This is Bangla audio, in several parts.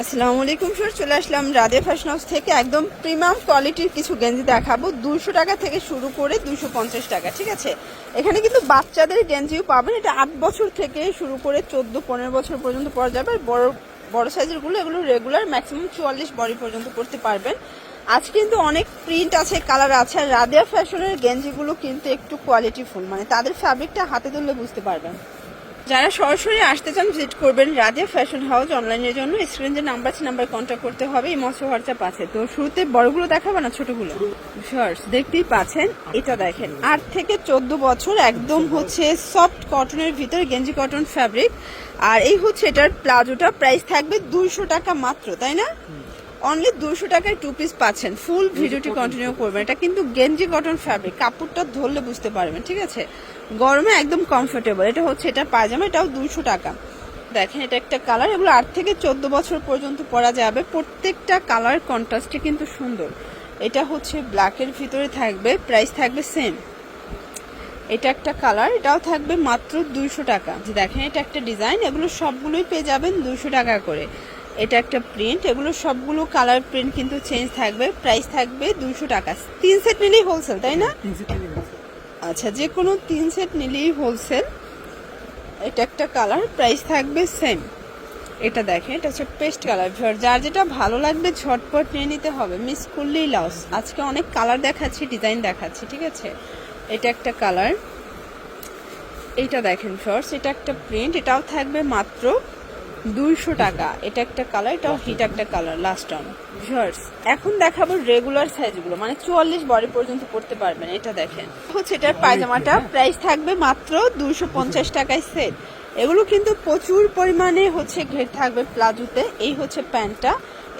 আসসালামু আলাইকুম স্যার চলে আসলাম রাধে ফ্যাশন হাউস থেকে একদম প্রিমিয়াম কোয়ালিটির কিছু গেঞ্জি দেখাবো। দুশো টাকা থেকে শুরু করে দুশো পঞ্চাশ টাকা, ঠিক আছে? এখানে কিন্তু বাচ্চাদের গেঞ্জিও পাবেন। এটা আট বছর থেকে শুরু করে চোদ্দ, পনেরো বছর পর্যন্ত পরা যাবে। আর বড় বড় সাইজেরগুলো এগুলো রেগুলার ম্যাক্সিমাম চুয়াল্লিশ বডি পর্যন্ত পড়তে পারবেন। আজ কিন্তু অনেক প্রিন্ট আছে কালার আছে। আর রাধিয়া ফ্যাশনের গেঞ্জিগুলো কিন্তু একটু কোয়ালিটিফুল মানে তাদের ফ্যাব্রিকটা হাতে ধরলে বুঝতে পারবেন। যারা সরাসরি আসতে চান ভিজিট করবেন রাধিয়া ফ্যাশন হাউস অনলাইনের জন্য। স্ক্রিন যে নাম্বার আছে নাম্বার কন্ট্যাক্ট করতে হবে। এই মৎস্য হোয়াটসঅ্যাপ আছে। তো শুরুতে বড়গুলো দেখাবো না, ছোটগুলো? শর্টস দেখতেই পাচ্ছেন? এটা দেখেন। আট থেকে চোদ্দ বছর একদম হচ্ছে সফট কটনের ভিতর গেঞ্জি কটন ফ্যাব্রিক আর এই হচ্ছে এটার প্লাজোটা। প্রাইস থাকবে দুইশো টাকা মাত্র, তাই না? অনলি দুশো টাকায় টু পিস পাচ্ছেন। ফুল ভিডিওটি কন্টিনিউ করবেন। এটা কিন্তু গেঞ্জি কটন ফ্যাব্রিক কাপড়টা ধরলে বুঝতে পারবেন ঠিক আছে? গরমে একদম কমফোর্টেবল এটা হচ্ছে এটা পায়জামা এটাও দুশো টাকা। দেখেন এটা একটা কালার এগুলো আট থেকে চোদ্দ বছর পর্যন্ত পরা যাবে। প্রত্যেকটা কালার কন্ট্রাস্টে কিন্তু সুন্দর। এটা হচ্ছে ব্ল্যাকের ভিতরে থাকবে। প্রাইস থাকবে সেম এটা একটা কালার এটাও থাকবে মাত্র দুইশো টাকা। যে দেখেন এটা একটা ডিজাইন এগুলো সবগুলোই পেয়ে যাবেন দুইশো টাকা করে। এটা একটা প্রিন্ট এগুলো সবগুলো কালার প্রিন্ট কিন্তু চেঞ্জ থাকবে প্রাইস থাকবে দুইশো টাকা। তিন সেট নিলেই হোলসেল তাই না? আচ্ছা যে কোনো তিন সেট নিলেই হোলসেল এটা একটা কালার প্রাইস থাকবে সেম এটা দেখেন এটা হচ্ছে পেস্ট কালার যার যেটা ভালো লাগবে ঝটপট নিয়ে নিতে হবে মিস করলেই লস আজকে অনেক কালার দেখাচ্ছি ডিজাইন দেখাচ্ছি ঠিক আছে? এটা একটা কালার এইটা দেখেন শর্টস এটা একটা প্রিন্ট এটাও থাকবে মাত্র দুইশো টাকা। এটা একটা কালার এটা হিট একটা কালার লাস্ট অন শর্টস এখন দেখাবো রেগুলার সাইজগুলো মানে চুয়াল্লিশ বডি পর্যন্ত পড়তে পারবেন এটা দেখেন। হচ্ছে এটার পায়জামাটা প্রাইস থাকবে মাত্র দুইশো পঞ্চাশ টাকায় সেট এগুলো কিন্তু প্রচুর পরিমাণে হচ্ছে ঘের থাকবে প্লাজোতে এই হচ্ছে প্যান্টটা।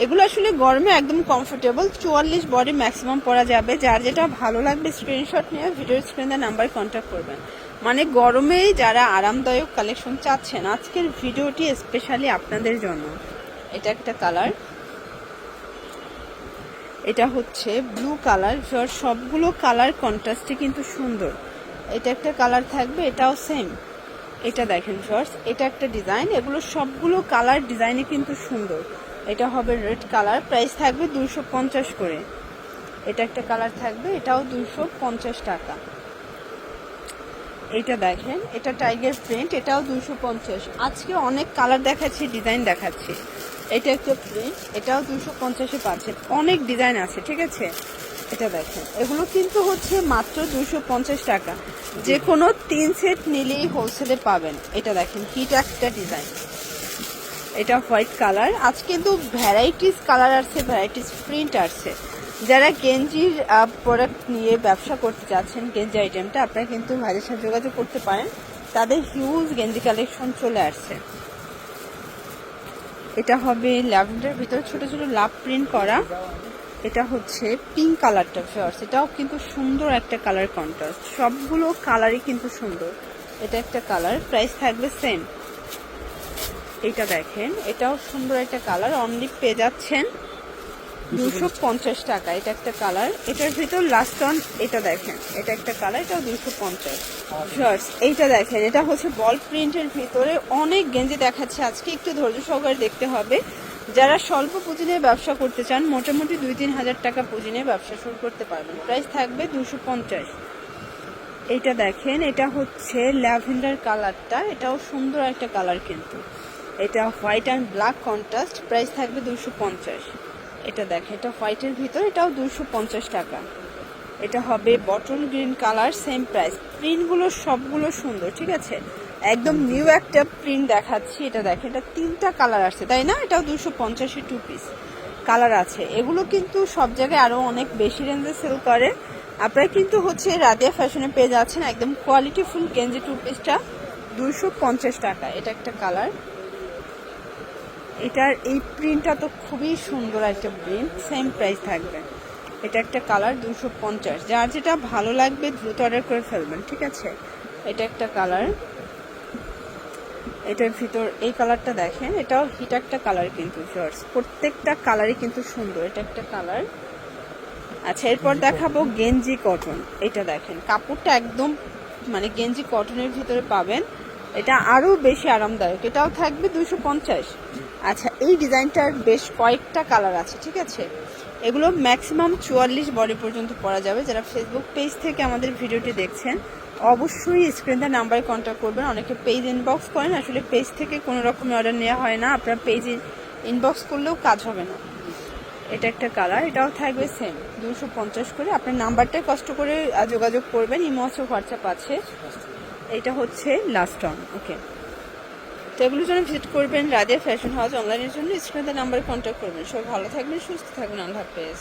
এগুলো আসলে গরমে একদম কমফোর্টেবল চুয়াল্লিশ বডি ম্যাক্সিমাম পরা যাবে। যার যেটা ভালো লাগবে স্ক্রিনশট নিয়ে ভিডিওর স্ক্রিনের নাম্বার কন্ট্যাক্ট করবেন। মানে গরমেই যারা আরামদায়ক কালেকশন চাচ্ছেন, আজকের ভিডিওটি স্পেশালি আপনাদের জন্য। এটা একটা কালার এটা হচ্ছে ব্লু কালার সবগুলো কালার কন্ট্রাস্টে কিন্তু সুন্দর। এটা একটা কালার থাকবে, এটাও সেম এটা দেখেন শর্টস এটা একটা ডিজাইন এগুলো সবগুলো কালার ডিজাইনে কিন্তু সুন্দর। এটা হবে রেড কালার প্রাইস থাকবে দুশো করে। এটা একটা কালার থাকবে, এটাও দুশো টাকা। এটা দেখেন, এটা টাইগার প্রিন্ট এটাও দুশো পঞ্চাশ। আজকে অনেক কালার দেখাচ্ছি ডিজাইন দেখাচ্ছি। এটা একটা প্রিন্ট এটাও দুশো পঞ্চাশে পাচ্ছেন অনেক ডিজাইন আছে, ঠিক আছে? এটা দেখেন, এগুলো কিন্তু হচ্ছে মাত্র দুশো পঞ্চাশ টাকা। যে কোনো তিন সেট নিলেই হোলসেলে পাবেন। এটা দেখেন হিট একটা ডিজাইন এটা হোয়াইট কালার আজ কিন্তু ভ্যারাইটিস কালার আসছে ভ্যারাইটিস প্রিন্ট আসছে। যারা গেঞ্জির প্রোডাক্ট নিয়ে ব্যবসা করতে চাচ্ছেন, গেঞ্জি আইটেমটা আপনারা কিন্তু ভাইদের সাথে যোগাযোগ করতে পারেন। তাদের হিউজ গেঞ্জি কালেকশন চলে আসছে। এটা হবে ল্যাভেন্ডার, ভিতরে ছোট ছোট লাভ প্রিন্ট করা। এটা হচ্ছে পিঙ্ক কালারটা ফেয়ার্স এটাও কিন্তু সুন্দর একটা কালার কন্ট্রাস্ট সবগুলো কালারই কিন্তু সুন্দর। এটা একটা কালার প্রাইস থাকবে সেম এটা দেখেন, এটাও সুন্দর একটা কালার অনলি পেয়ে যাচ্ছেন দুশো পঞ্চাশ টাকা, এটা একটা কালার। এটার ভিতর লাস্ট অন এটা দেখেন, এটা একটা কালার, এটাও দুশো পঞ্চাশ। শার্টস এইটা দেখেন, এটা হচ্ছে বল প্রিন্টের ভিতরে অনেক গেঞ্জি দেখাচ্ছে আজকে, একটু ধৈর্য সহকারে দেখতে হবে। যারা স্বল্প পুঁজি নিয়ে ব্যবসা করতে চান, মোটামুটি দুই তিন হাজার টাকা পুঁজি নিয়ে ব্যবসা শুরু করতে পারবেন। প্রাইস থাকবে দুশো পঞ্চাশ। এইটা দেখেন, এটা হচ্ছে ল্যাভেন্ডার কালারটা, এটাও সুন্দর একটা কালার কিন্তু। এটা white and black contrast price থাকবে দুশো পঞ্চাশ। এটা দেখেন এটা হোয়াইটের ভিতর, এটাও দুশো পঞ্চাশ টাকা। এটা হবে bottle green colour same price প্রিন্টগুলো সবগুলো সুন্দর, ঠিক আছে? একদম নিউ একটা প্রিন্ট দেখাচ্ছি, এটা দেখেন এটা তিনটা কালার আসছে তাই না? এটাও দুশো পঞ্চাশে টু পিস কালার আছে। এগুলো কিন্তু সব জায়গায় আরও অনেক বেশি রেঞ্জে সেল করে। আপনারা কিন্তু হচ্ছে রাদিয়া ফ্যাশনে পেয়ে যাচ্ছেন একদম কোয়ালিটি ফুল গেঞ্জি টু পিসটা দুশো পঞ্চাশ টাকা, এটা একটা কালার এটার এই প্রিন্টটা তো খুবই সুন্দর একটা প্রিন্ট সেম প্রাইস থাকবে। এটা একটা কালার দুশো পঞ্চাশ। যার যেটা ভালো লাগবে দ্রুত অর্ডার করে ফেলবেন ঠিক আছে? এটা একটা কালার এটার ভিতর এই কালারটা দেখেন এটাও হিট একটা কালার কিন্তু শর্টস প্রত্যেকটা কালারই কিন্তু সুন্দর এটা একটা কালার আচ্ছা এরপর দেখাবো গেঞ্জি কটন এটা দেখেন কাপড়টা একদম মানে গেঞ্জি কটনের ভিতরে পাবেন। এটা আরও বেশি আরামদায়ক। এটাও থাকবে দুশো পঞ্চাশ। আচ্ছা এই ডিজাইনটার বেশ কয়েকটা কালার আছে, ঠিক আছে? এগুলো ম্যাক্সিমাম চুয়াল্লিশ বডি পর্যন্ত পরা যাবে। যারা ফেসবুক পেজ থেকে আমাদের ভিডিওটি দেখছেন, অবশ্যই স্ক্রিনটার নাম্বারে কন্ট্যাক্ট করবেন। অনেকে পেজ ইনবক্স করেন, আসলে পেজ থেকে কোনো রকমের অর্ডার নেওয়া হয় না। আপনার পেজে ইনবক্স করলেও কাজ হবে না। এটা একটা কালার, এটাও থাকবে সেম দুশো পঞ্চাশ করে। আপনার নাম্বারটাই কষ্ট করে যোগাযোগ করবেন, ইমো আছে, হোয়াটসঅ্যাপ আছে। এটা হচ্ছে লাস্ট অন ওকে তো এগুলোর জন্য ভিজিট করবেন রাজিয়া ফ্যাশন হাউস অনলাইনের জন্য, স্ক্রিনে নাম্বারে কন্ট্যাক্ট করবেন। সবাই ভালো থাকবেন, সুস্থ থাকবেন, আল্লাহ হাফেজ।